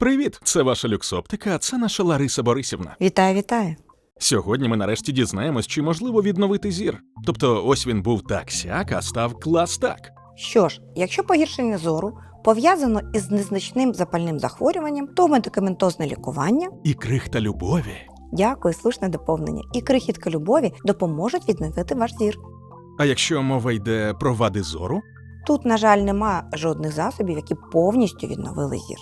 Привіт, це ваша люксоптика, а це наша Лариса Борисівна. Вітаю, вітаю. Сьогодні ми нарешті дізнаємось, чи можливо відновити зір. Тобто, ось він був так сяк, а став клас так. Що ж, якщо погіршення зору пов'язано із незначним запальним захворюванням, то медикаментозне лікування, І крихта любові. дякую, слушне доповнення, і крихітка любові допоможуть відновити ваш зір. А якщо мова йде про вади зору, Тут, на жаль, нема жодних засобів, які повністю відновили зір.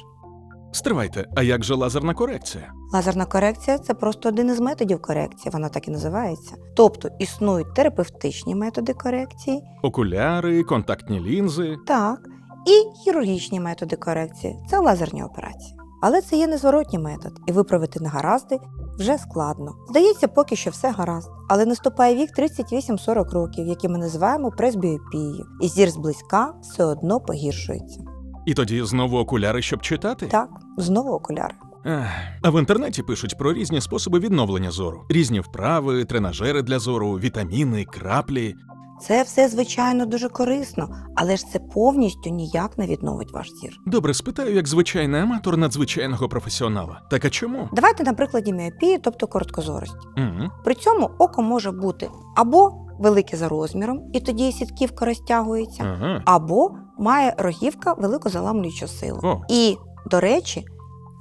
Стривайте, а як же лазерна корекція? Лазерна корекція це просто один із методів корекції, вона так і називається. Тобто існують терапевтичні методи корекції, Окуляри, контактні лінзи. так, і хірургічні методи корекції це лазерні операції. Але це є незворотній метод, і виправити негаразди вже складно. Здається, поки що все гаразд, але наступає вік 38-40 років, який ми називаємо пресбіопією, і зір зблизька все одно погіршується. І тоді знову окуляри, щоб читати? Так, знову окуляри. Ех, А в інтернеті пишуть про різні способи відновлення зору: різні вправи, тренажери для зору, вітаміни, краплі. Це все, звичайно, дуже корисно, але ж це повністю ніяк не відновить ваш зір. Добре, спитаю, як звичайний аматор надзвичайного професіонала. Так а чому? Давайте на прикладі міопії, тобто короткозорості. Угу. При цьому око може бути або велике за розміром, і тоді сітківка розтягується, Ага. або має рогівка велику заламлюючу силу. О, І, до речі,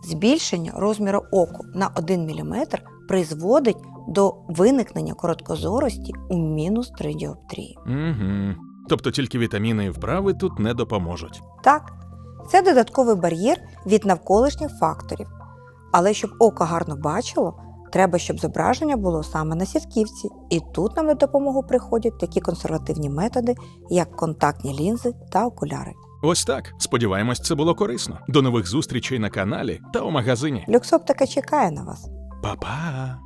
збільшення розміру оку на 1 мм призводить до виникнення короткозорості у мінус 3 діоптрії. угу. Тобто тільки вітаміни і вправи тут не допоможуть. Так, це додатковий бар'єр від навколишніх факторів. Але щоб око гарно бачило, треба, щоб зображення було саме на сітківці. І тут нам на допомогу приходять такі консервативні методи, як контактні лінзи та окуляри. Ось так. Сподіваємось, це було корисно. До нових зустрічей на каналі та у магазині. Люксоптика чекає на вас. Па-па!